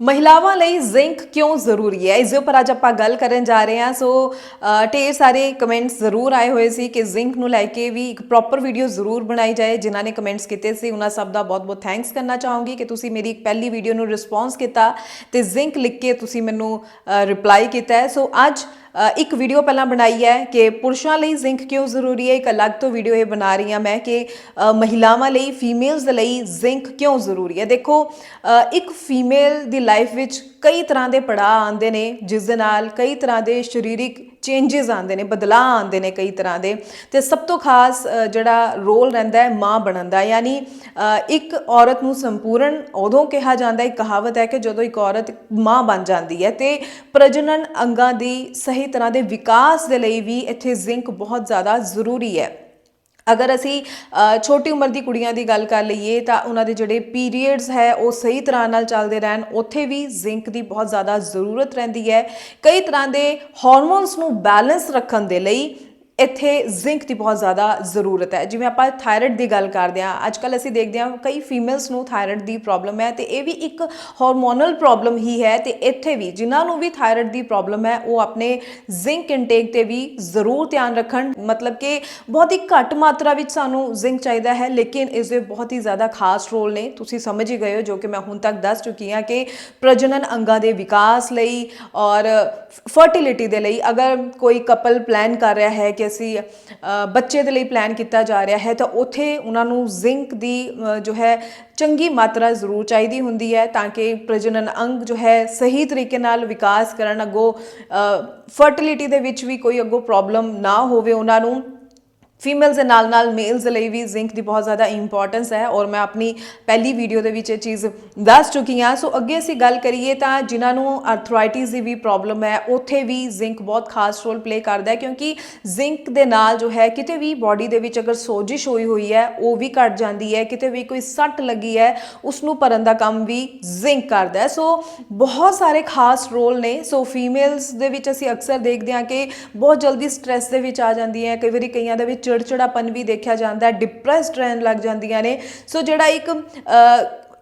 ਮਹਿਲਾਵਾਂ ਲਈ ਜ਼ਿੰਕ ਕਿਉਂ ਜ਼ਰੂਰੀ ਹੈ? ਇਸ ਦੇ ਉੱਪਰ ਅੱਜ ਆਪਾਂ ਗੱਲ ਕਰਨ ਜਾ ਰਹੇ ਹਾਂ। ਸੋ ਢੇਰ ਸਾਰੇ ਕਮੈਂਟਸ ਜ਼ਰੂਰ ਆਏ ਹੋਏ ਸੀ ਕਿ ਜ਼ਿੰਕ ਨੂੰ ਲੈ ਕੇ ਵੀ ਇੱਕ ਪ੍ਰੋਪਰ ਵੀਡੀਓ ਜ਼ਰੂਰ ਬਣਾਈ ਜਾਏ। ਜਿਨ੍ਹਾਂ ਨੇ ਕਮੈਂਟਸ ਕੀਤੇ ਸੀ, ਉਹਨਾਂ ਸਭ ਦਾ ਬਹੁਤ-ਬਹੁਤ ਥੈਂਕਸ ਕਰਨਾ ਚਾਹੂੰਗੀ ਕਿ ਤੁਸੀਂ ਮੇਰੀ ਇੱਕ ਪਹਿਲੀ ਵੀਡੀਓ ਨੂੰ ਰਿਸਪੌਂਸ ਕੀਤਾ ਤੇ ਜ਼ਿੰਕ ਲਿਖ ਕੇ ਤੁਸੀਂ ਮੈਨੂੰ ਰਿਪਲਾਈ ਕੀਤਾ ਹੈ। ਸੋ, ਅੱਜ ਇੱਕ ਵੀਡੀਓ ਪਹਿਲਾਂ ਬਣਾਈ ਹੈ ਕਿ ਪੁਰਸ਼ਾਂ ਲਈ ਜ਼ਿੰਕ ਕਿਉਂ ਜ਼ਰੂਰੀ ਹੈ? ਇੱਕ ਅਲੱਗ ਤੋਂ ਵੀਡੀਓ ਇਹ ਬਣਾ ਰਹੀ ਹਾਂ ਮੈਂ ਕਿ ਮਹਿਲਾਵਾਂ ਲਈ ਫੀਮੇਲਸ ਦੇ ਲਈ ਜ਼ਿੰਕ ਕਿਉਂ ਜ਼ਰੂਰੀ ਹੈ? ਦੇਖੋ ਇੱਕ ਫੀਮੇਲ ਦੀ ਲਾਈਫ ਵਿੱਚ ਕਈ ਤਰ੍ਹਾਂ ਦੇ ਪੜਾਅ ਆਉਂਦੇ ਨੇ, ਜਿਸ ਦੇ ਨਾਲ ਕਈ ਤਰ੍ਹਾਂ ਦੇ ਸਰੀਰਿਕ ਚੇਂजेस ਆਉਂਦੇ ਨੇ, ਬਦਲਾਅ ਆਉਂਦੇ ਨੇ ਕਈ ਤਰ੍ਹਾਂ ਦੇ। ਤੇ ਸਭ ਤੋਂ ਖਾਸ ਜਿਹੜਾ ਰੋਲ ਰਹਿੰਦਾ ਹੈ, ਮਾਂ ਬਣਨ ਦਾ। ਯਾਨੀ ਇੱਕ ਔਰਤ ਨੂੰ ਸੰਪੂਰਨ ਉਦੋਂ ਕਿਹਾ ਜਾਂਦਾ ਹੈ ਕਹਾਵਤ ਹੈ ਕਿ ਜਦੋਂ ਇੱਕ ਔਰਤ ਮਾਂ ਬਣ ਜਾਂਦੀ ਹੈ, ਤੇ ਪ੍ਰਜਨਨ ਅੰਗਾਂ ਦੀ ਸਹੀ ਤਰ੍ਹਾਂ ਦੇ ਵਿਕਾਸ ਦੇ ਲਈ ਵੀ ਇੱਥੇ ਜ਼ਿੰਕ ਬਹੁਤ ਜ਼ਿਆਦਾ ਜ਼ਰੂਰੀ ਹੈ। ਅਗਰ ਅਸੀਂ ਛੋਟੀ ਉਮਰ ਦੀ ਕੁੜੀਆਂ ਦੀ ਗੱਲ ਕਰ ਲਈਏ ਤਾਂ ਉਹਨਾਂ ਦੇ ਜਿਹੜੇ ਪੀਰੀਅਡਸ ਹੈ ਉਹ ਸਹੀ ਤਰ੍ਹਾਂ ਨਾਲ ਚੱਲਦੇ ਰਹਿਣ। ਉੱਥੇ ਵੀ ਜ਼ਿੰਕ ਦੀ ਬਹੁਤ ਜ਼ਿਆਦਾ ਜ਼ਰੂਰਤ ਰਹਿੰਦੀ ਹੈ। ਕਈ ਤਰ੍ਹਾਂ ਦੇ ਹਾਰਮੋਨਸ ਨੂੰ ਬੈਲੈਂਸ ਰੱਖਣ ਦੇ ਲਈ ਇੱਥੇ ਜ਼ਿੰਕ ਦੀ ਬਹੁਤ ਜ਼ਿਆਦਾ ਜ਼ਰੂਰਤ ਹੈ। ਜਿਵੇਂ ਆਪਾਂ ਥਾਇਰਾਇਡ ਦੀ ਗੱਲ ਕਰਦੇ ਹਾਂ ਅੱਜ ਕੱਲ ਅਸੀਂ ਦੇਖਦੇ ਹਾਂ ਕਈ ਫੀਮੇਲਸ ਨੂੰ ਥਾਇਰਾਇਡ ਦੀ ਪ੍ਰੋਬਲਮ ਹੈ ਤੇ ਇਹ ਵੀ ਇੱਕ ਹਾਰਮੋਨਲ ਪ੍ਰੋਬਲਮ ਹੀ ਹੈ ਤੇ ਇੱਥੇ ਵੀ ਜਿਨ੍ਹਾਂ ਨੂੰ ਵੀ ਥਾਇਰਾਇਡ ਦੀ ਪ੍ਰੋਬਲਮ ਹੈ, ਉਹ ਆਪਣੇ ਜ਼ਿੰਕ ਇਨਟੇਕ ਤੇ ਵੀ ਜ਼ਰੂਰ ਧਿਆਨ ਰੱਖਣ। ਮਤਲਬ ਕਿ ਬਹੁਤ ਹੀ ਘੱਟ ਮਾਤਰਾ ਵਿੱਚ ਸਾਨੂੰ ਜ਼ਿੰਕ ਚਾਹੀਦਾ ਹੈ, ਲੇਕਿਨ ਇਸ ਦੇ ਬਹੁਤ ਹੀ ਜ਼ਿਆਦਾ ਖਾਸ ਰੋਲ ਨੇ। ਤੁਸੀਂ ਸਮਝ ਹੀ ਗਏ ਹੋ, ਜੋ ਕਿ ਮੈਂ ਹੁਣ ਤੱਕ ਦੱਸ ਚੁੱਕੀ ਹਾਂ ਕਿ ਪ੍ਰਜਨਨ ਅੰਗਾਂ ਦੇ ਵਿਕਾਸ ਲਈ ਔਰ ਫਰਟੀਲਿਟੀ ਦੇ ਲਈ ਅਗਰ ਕੋਈ ਕਪਲ ਪਲਾਨ ਕਰ ਰਿਹਾ ਹੈ ਕਿ ਅਸੀਂ ਬੱਚੇ ਦੇ ਲਈ ਪਲਾਨ ਕੀਤਾ ਜਾ ਰਿਹਾ ਹੈ, ਤਾਂ ਉੱਥੇ ਉਹਨਾਂ ਨੂੰ ਜ਼ਿੰਕ ਦੀ ਜੋ ਹੈ, ਚੰਗੀ ਮਾਤਰਾ ਜ਼ਰੂਰ ਚਾਹੀਦੀ ਹੁੰਦੀ ਹੈ ਤਾਂ ਕਿ ਪ੍ਰਜਨਨ ਅੰਗ ਜੋ ਹੈ, ਸਹੀ ਤਰੀਕੇ ਨਾਲ ਵਿਕਾਸ ਕਰਨ, ਅੱਗੋਂ ਫਰਟੀਲਿਟੀ ਦੇ ਵਿੱਚ ਵੀ ਕੋਈ ਅੱਗੋਂ ਪ੍ਰੋਬਲਮ ਨਾ ਹੋਵੇ ਉਹਨਾਂ ਨੂੰ। ਫੀਮੇਲਸ ਦੇ ਨਾਲ ਨਾਲ ਮੇਲਸ ਦੇ ਲਈ ਵੀ ਜ਼ਿੰਕ ਦੀ ਬਹੁਤ ਜ਼ਿਆਦਾ ਇੰਪੋਰਟੈਂਸ ਹੈ ਔਰ ਮੈਂ ਆਪਣੀ ਪਹਿਲੀ ਵੀਡੀਓ ਦੇ ਵਿੱਚ ਇਹ ਚੀਜ਼ ਦੱਸ ਚੁੱਕੀ ਹਾਂ। ਸੋ ਅੱਗੇ ਅਸੀਂ ਗੱਲ ਕਰੀਏ ਤਾਂ ਜਿਨ੍ਹਾਂ ਨੂੰ ਆਰਥਰਾਈਟਿਸ ਦੀ ਵੀ ਪ੍ਰੋਬਲਮ ਹੈ, ਉੱਥੇ ਵੀ ਜ਼ਿੰਕ ਬਹੁਤ ਖਾਸ ਰੋਲ ਪਲੇ ਕਰਦਾ ਹੈ ਕਿਉਂਕਿ ਜ਼ਿੰਕ ਦੇ ਨਾਲ ਜੋ ਹੈ, ਕਿਤੇ ਵੀ ਬਾਡੀ ਦੇ ਵਿੱਚ ਅਗਰ ਸੋਜਿਸ਼ ਹੋਈ ਹੋਈ ਹੈ, ਉਹ ਵੀ ਘਟ ਜਾਂਦੀ ਹੈ, ਕਿਤੇ ਵੀ ਕੋਈ ਸੱਟ ਲੱਗੀ ਹੈ ਉਸ ਨੂੰ ਭਰਨ ਦਾ ਕੰਮ ਵੀ ਜ਼ਿੰਕ ਕਰਦਾ ਹੈ। ਸੋ ਬਹੁਤ ਸਾਰੇ ਖਾਸ ਰੋਲ ਨੇ। ਸੋ ਫੀਮੇਲਸ ਦੇ ਵਿੱਚ ਅਸੀਂ ਅਕਸਰ ਦੇਖਦੇ ਹਾਂ ਕਿ ਬਹੁਤ ਜਲਦੀ ਸਟ੍ਰੈਸ ਦੇ ਵਿੱਚ ਆ ਜਾਂਦੀਆਂ ਕਈ ਵਾਰੀ ਕਈਆਂ ਦੇ ਵਿੱਚ ਚਿੜਚਿੜਾਪਨ ਵੀ ਦੇਖਿਆ ਜਾਂਦਾ ਡਿਪਰੈਸਡ ਰਹਿਣ ਲੱਗ ਜਾਂਦੀਆਂ ਨੇ। ਸੋ ਜਿਹੜਾ ਇੱਕ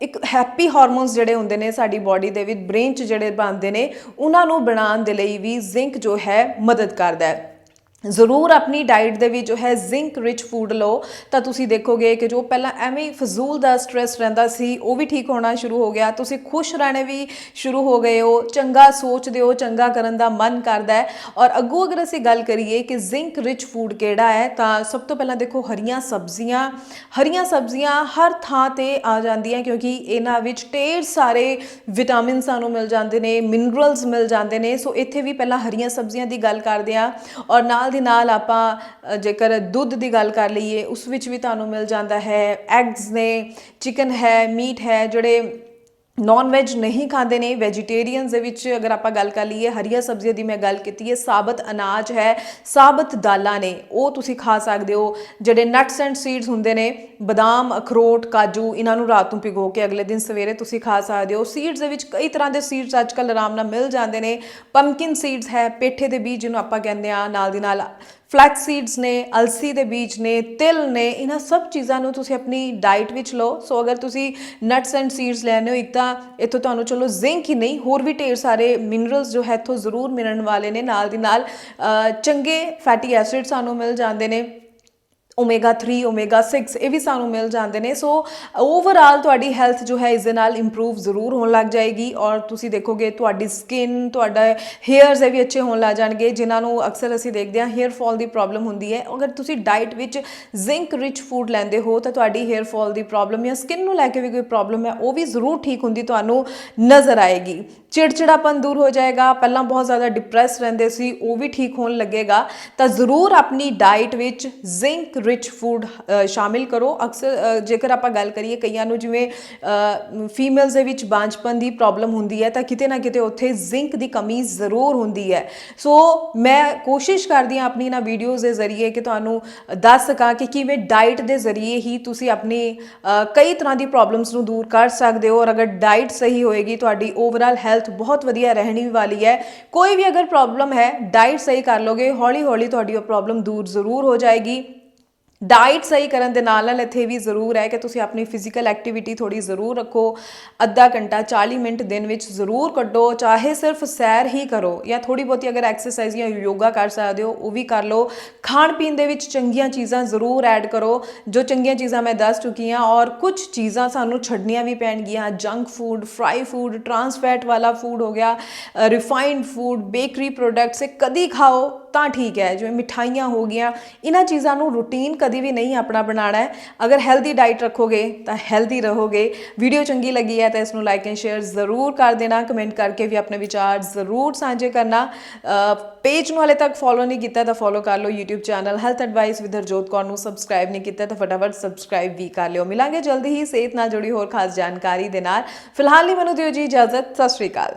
ਇੱਕ ਹੈਪੀ ਹਾਰਮੋਨਸ ਜਿਹੜੇ ਹੁੰਦੇ ਨੇ ਸਾਡੀ ਬਾਡੀ ਦੇ ਵਿੱਚ ਬ੍ਰੇਨ 'ਚ ਜਿਹੜੇ ਬਣਦੇ ਨੇ, ਉਹਨਾਂ ਨੂੰ ਬਣਾਉਣ ਦੇ ਲਈ ਵੀ ਜ਼ਿੰਕ ਜੋ ਹੈ ਮਦਦ ਕਰਦਾ ਹੈ। ਜ਼ਰੂਰ ਆਪਣੀ ਡਾਈਟ ਦੇ ਵਿੱਚ ਜੋ ਹੈ ਜ਼ਿੰਕ ਰਿਚ ਫੂਡ ਲਓ। ਤਾਂ ਤੁਸੀਂ ਦੇਖੋਗੇ ਕਿ ਜੋ ਪਹਿਲਾਂ ਐਵੇਂ ਹੀ ਫਜ਼ੂਲ ਦਾ ਸਟ्रेस ਰਹਿੰਦਾ ਸੀ, ਉਹ ਵੀ ਠੀਕ ਹੋਣਾ ਸ਼ੁਰੂ ਹੋ ਗਿਆ। ਤੁਸੀਂ ਖੁਸ਼ ਰਹਿਣੇ ਵੀ ਸ਼ੁਰੂ ਹੋ ਗਏ ਹੋ, ਚੰਗਾ ਸੋਚਦੇ ਹੋ, ਚੰਗਾ ਕਰਨ ਦਾ ਮਨ ਕਰਦਾ ਹੈ। ਔਰ ਅੱਗੋਂ ਅਗਰ ਅਸੀਂ ਗੱਲ ਕਰੀਏ ਕਿ ਜ਼ਿੰਕ ਰਿਚ ਫੂਡ ਕਿਹੜਾ ਹੈ, ਤਾਂ ਸਭ ਤੋਂ ਪਹਿਲਾਂ ਦੇਖੋ ਹਰੀਆਂ ਸਬਜ਼ੀਆਂ। ਹਰੀਆਂ ਸਬਜ਼ੀਆਂ ਹਰ ਥਾਂ ਤੇ ਆ ਜਾਂਦੀਆਂ ਕਿਉਂਕਿ ਇਹਨਾਂ ਵਿੱਚ ਢੇਰ ਸਾਰੇ ਵਿਟਾਮਿਨ ਸਾਨੂੰ ਮਿਲ ਜਾਂਦੇ ਨੇ ਮਿਨਰਲਸ ਮਿਲ ਜਾਂਦੇ ਨੇ। ਸੋ ਇੱਥੇ ਵੀ ਪਹਿਲਾਂ ਹਰੀਆਂ ਸਬਜ਼ੀਆਂ ਦੀ ਗੱਲ ਕਰਦੇ ਆ ਔਰ ਨਾਲ ਦੀ ਨਾਲ ਆਪਾਂ ਜੇਕਰ ਦੁੱਧ ਦੀ ਗੱਲ ਕਰ ਲਈਏ, ਉਸ ਵਿੱਚ ਵੀ ਤੁਹਾਨੂੰ ਮਿਲ ਜਾਂਦਾ ਹੈ ਐਗਸ ਨੇ ਚਿਕਨ ਹੈ ਮੀਟ ਹੈ, ਜਿਹੜੇ ਨਾਨ ਵੈਜ ਨਹੀਂ ਖਾਂਦੇ ਨੇ ਵੈਜੀਟੇਰੀਅਨਸ ਦੇ ਵਿੱਚ ਅਗਰ ਆਪਾਂ ਗੱਲ ਕਰ ਲਈਏ, ਹਰੀਆਂ ਸਬਜ਼ੀਆਂ ਦੀ ਮੈਂ ਗੱਲ ਕੀਤੀ ਹੈ, ਸਾਬਤ ਅਨਾਜ ਹੈ, ਸਾਬਤ ਦਾਲਾਂ ਨੇ, ਉਹ ਤੁਸੀਂ ਖਾ ਸਕਦੇ ਹੋ। ਜਿਹੜੇ ਨਟਸ ਐਂਡ ਸੀਡਸ ਹੁੰਦੇ ਨੇ, ਬਦਾਮ, ਅਖਰੋਟ, ਕਾਜੂ, ਇਹਨਾਂ ਨੂੰ ਰਾਤ ਨੂੰ ਭਿਗੋ ਕੇ ਅਗਲੇ ਦਿਨ ਸਵੇਰੇ ਤੁਸੀਂ ਖਾ ਸਕਦੇ ਹੋ। ਸੀਡਸ ਦੇ ਵਿੱਚ ਕਈ ਤਰ੍ਹਾਂ ਦੇ ਸੀਡਸ ਅੱਜਕੱਲ ਆਰਾਮ ਨਾਲ ਮਿਲ ਜਾਂਦੇ ਨੇ। ਪੰਪਕਿਨ ਸੀਡਸ ਹੈ, ਪੇਠੇ ਦੇ ਬੀਜ ਜਿਹਨੂੰ ਆਪਾਂ ਕਹਿੰਦੇ ਆ ਨਾਲ ਦੀ ਨਾਲ ਫਲੈਕਸ ਸੀਡਸ ਨੇ, ਅਲਸੀ ਦੇ ਬੀਜ ਨੇ, ਤਿਲ ਨੇ, ਇਹਨਾਂ ਸਭ ਚੀਜ਼ਾਂ ਨੂੰ ਤੁਸੀਂ ਆਪਣੀ ਡਾਈਟ ਵਿੱਚ ਲਓ। ਸੋ ਅਗਰ ਤੁਸੀਂ ਨਟਸ ਐਂਡ ਸੀਡਸ ਲੈਣੇ ਹੋ, ਇੱਕ ਤਾਂ ਇੱਥੋਂ ਤੁਹਾਨੂੰ ਚਲੋ ਜ਼ਿੰਕ ਹੀ ਨਹੀਂ, ਹੋਰ ਵੀ ਢੇਰ ਸਾਰੇ ਮਿਨਰਲਸ ਜੋ ਹੈ ਇੱਥੋਂ ਜ਼ਰੂਰ ਮਿਲਣ ਵਾਲੇ ਨੇ ਨਾਲ ਦੀ ਨਾਲ ਚੰਗੇ ਫੈਟੀ ਐਸਿਡ ਸਾਨੂੰ ਮਿਲ ਜਾਂਦੇ ਨੇ। ਓਮੇਗਾ 3 ਓਮੇਗਾ 6 ਇਹ ਵੀ ਸਾਨੂੰ ਮਿਲ ਜਾਂਦੇ ਨੇ। ਸੋ ਓਵਰਆਲ ਤੁਹਾਡੀ ਹੈਲਥ ਜੋ ਹੈ ਇਸ ਦੇ ਨਾਲ ਇੰਪਰੂਵ ਜ਼ਰੂਰ ਹੋਣ ਲੱਗ ਜਾਏਗੀ ਔਰ ਤੁਸੀਂ ਦੇਖੋਗੇ ਤੁਹਾਡੀ ਸਕਿਨ ਤੁਹਾਡਾ ਹੇਅਰਸ ਇਹ ਵੀ ਅੱਛੇ ਹੋਣ ਲੱਗ ਜਾਣਗੇ। ਜਿਨ੍ਹਾਂ ਨੂੰ ਅਕਸਰ ਅਸੀਂ ਦੇਖਦੇ ਹਾਂ ਹੇਅਰ ਫਾਲ ਦੀ ਪ੍ਰੋਬਲਮ ਹੁੰਦੀ ਹੈ। ਅਗਰ ਤੁਸੀਂ ਡਾਈਟ ਵਿੱਚ ਜ਼ਿੰਕ ਰਿਚ ਫੂਡ ਲੈਂਦੇ ਹੋ, ਤਾਂ ਤੁਹਾਡੀ ਹੇਅਰ ਫਾਲ ਦੀ ਪ੍ਰੋਬਲਮ ਜਾਂ ਸਕਿਨ ਨੂੰ ਲੈ ਕੇ ਵੀ ਕੋਈ ਪ੍ਰੋਬਲਮ ਹੈ, ਉਹ ਵੀ ਜ਼ਰੂਰ ਠੀਕ ਹੁੰਦੀ ਤੁਹਾਨੂੰ ਨਜ਼ਰ ਆਏਗੀ। ਚਿੜਚਿੜਾਪਨ ਦੂਰ ਹੋ ਜਾਏਗਾ, ਪਹਿਲਾਂ ਬਹੁਤ ਜ਼ਿਆਦਾ ਡਿਪਰੈਸ ਰਹਿੰਦੇ ਸੀ, ਉਹ ਵੀ ਠੀਕ ਹੋਣ ਲੱਗੇਗਾ। ਤਾਂ ਜ਼ਰੂਰ ਆਪਣੀ ਡਾਈਟ ਵਿੱਚ ਜ਼ਿੰਕ ਰਿਚ ਫੂਡ ਸ਼ਾਮਿਲ ਕਰੋ। ਅਕਸਰ ਜੇਕਰ ਆਪਾਂ ਗੱਲ ਕਰੀਏ ਕਈਆਂ ਨੂੰ ਜਿਵੇਂ ਫੀਮੇਲਸ ਦੇ ਵਿੱਚ ਬਾਂਝਪਨ ਦੀ ਪ੍ਰੋਬਲਮ ਹੁੰਦੀ ਹੈ ਤਾਂ ਕਿਤੇ ਨਾ ਕਿਤੇ ਉੱਥੇ ਜ਼ਿੰਕ ਦੀ ਕਮੀ ਜ਼ਰੂਰ ਹੁੰਦੀ ਹੈ। ਸੋ ਮੈਂ ਕੋਸ਼ਿਸ਼ ਕਰਦੀ ਹਾਂ ਆਪਣੀ ਇਹਨਾਂ ਵੀਡੀਓਜ਼ ਦੇ ਜ਼ਰੀਏ ਕਿ ਤੁਹਾਨੂੰ ਦੱਸ ਸਕਾਂ ਕਿ ਕਿਵੇਂ ਡਾਈਟ ਦੇ ਜ਼ਰੀਏ ਹੀ ਤੁਸੀਂ ਆਪਣੀ ਕਈ ਤਰ੍ਹਾਂ ਦੀ ਪ੍ਰੋਬਲਮਸ ਨੂੰ ਦੂਰ ਕਰ ਸਕਦੇ ਹੋ। ਔਰ ਅਗਰ ਡਾਈਟ ਸਹੀ ਹੋਏਗੀ, ਤੁਹਾਡੀ ਓਵਰਆਲ ਹੈਲਥ ਬਹੁਤ ਵਧੀਆ ਰਹਿਣੀ ਵਾਲੀ ਹੈ। ਕੋਈ ਵੀ ਅਗਰ ਪ੍ਰੋਬਲਮ ਹੈ ਡਾਈਟ ਸਹੀ ਕਰ ਲੋਗੇ ਹੌਲੀ ਹੌਲੀ ਤੁਹਾਡੀ ਉਹ ਪ੍ਰੋਬਲਮ ਦੂਰ ਜ਼ਰੂਰ ਹੋ ਜਾਏਗੀ। ਡਾਈਟ ਸਹੀ ਕਰਨ ਦੇ ਨਾਲ ਨਾਲ ਇੱਥੇ ਵੀ ਜ਼ਰੂਰ ਹੈ ਕਿ ਤੁਸੀਂ ਆਪਣੀ ਫਿਜ਼ੀਕਲ ਐਕਟੀਵਿਟੀ ਥੋੜੀ ਜ਼ਰੂਰ ਰੱਖੋ। ਅੱਧਾ ਘੰਟਾ 40 ਮਿੰਟ ਦਿਨ ਵਿੱਚ ਜ਼ਰੂਰ ਕੱਢੋ, ਚਾਹੇ ਸਿਰਫ ਸੈਰ ਹੀ ਕਰੋ ਜਾਂ ਥੋੜੀ ਬਹੁਤੀ ਅਗਰ ਐਕਸਰਸਾਈਜ਼ ਜਾਂ ਯੋਗਾ ਕਰ ਸਕਦੇ ਹੋ, ਉਹ ਵੀ ਕਰ ਲਓ। ਖਾਣ ਪੀਣ ਦੇ ਵਿੱਚ ਚੰਗੀਆਂ ਚੀਜ਼ਾਂ ਜ਼ਰੂਰ ਐਡ ਕਰੋ। ਜੋ ਚੰਗੀਆਂ ਚੀਜ਼ਾਂ ਮੈਂ ਦੱਸ ਚੁੱਕੀ ਹਾਂ ਔਰ ਕੁਝ ਚੀਜ਼ਾਂ ਸਾਨੂੰ ਛੱਡਣੀਆਂ ਵੀ ਪੈਣਗੀਆਂ। Junk food fry food trans fat ਵਾਲਾ ਫੂਡ ਹੋ ਗਿਆ ਰਿਫਾਈਨਡ ਫੂਡ ਬੇਕਰੀ ਪ੍ਰੋਡਕਟਸ ਇਹ ਕਦੀ ਖਾਓ। ਤਾਂ ਠੀਕ ਹੈ, ਜਿਵੇਂ ਮਿਠਾਈਆਂ ਹੋ ਗਈਆਂ, ਇਹਨਾਂ ਚੀਜ਼ਾਂ ਨੂੰ ਰੂਟੀਨ ਕਦੀ ਵੀ ਨਹੀਂ ਆਪਣਾ ਬਣਾਉਣਾ ਹੈ। ਅਗਰ ਹੈਲਦੀ ਡਾਈਟ ਰੱਖੋਗੇ, ਤਾਂ ਹੈਲਦੀ ਰਹੋਗੇ। ਵੀਡੀਓ ਚੰਗੀ ਲੱਗੀ ਹੈ ਤਾਂ ਇਸ ਨੂੰ ਲਾਈਕ ਐਂਡ ਸ਼ੇਅਰ ਜ਼ਰੂਰ ਕਰ ਦੇਣਾ ਕਮੈਂਟ ਕਰਕੇ ਵੀ ਆਪਣੇ ਵਿਚਾਰ ਜ਼ਰੂਰ ਸਾਂਝੇ ਕਰਨਾ। ਪੇਜ ਨੂੰ ਹਲੇ ਤੱਕ ਫੋਲੋ ਨਹੀਂ ਕੀਤਾ ਤਾਂ ਫੋਲੋ ਕਰ ਲਓ YouTube channel health advice with Harjot Kaur ਨੂੰ। ਸਬਸਕ੍ਰਾਈਬ ਨਹੀਂ ਕੀਤਾ ਤਾਂ ਫਟਾਫਟ ਸਬਸਕ੍ਰਾਈਬ ਵੀ ਕਰ ਲਿਓ। ਮਿਲਾਂਗੇ ਜਲਦੀ ਹੀ ਸਿਹਤ ਨਾਲ ਜੁੜੀ ਹੋਰ ਖਾਸ ਜਾਣਕਾਰੀ ਦੇ ਨਾਲ। ਫਿਲਹਾਲ ਲਈ ਮੈਨੂੰ ਦਿਓ ਜੀ ਇਜਾਜ਼ਤ। ਸਤਿ ਸ਼੍ਰੀ ਅਕਾਲ।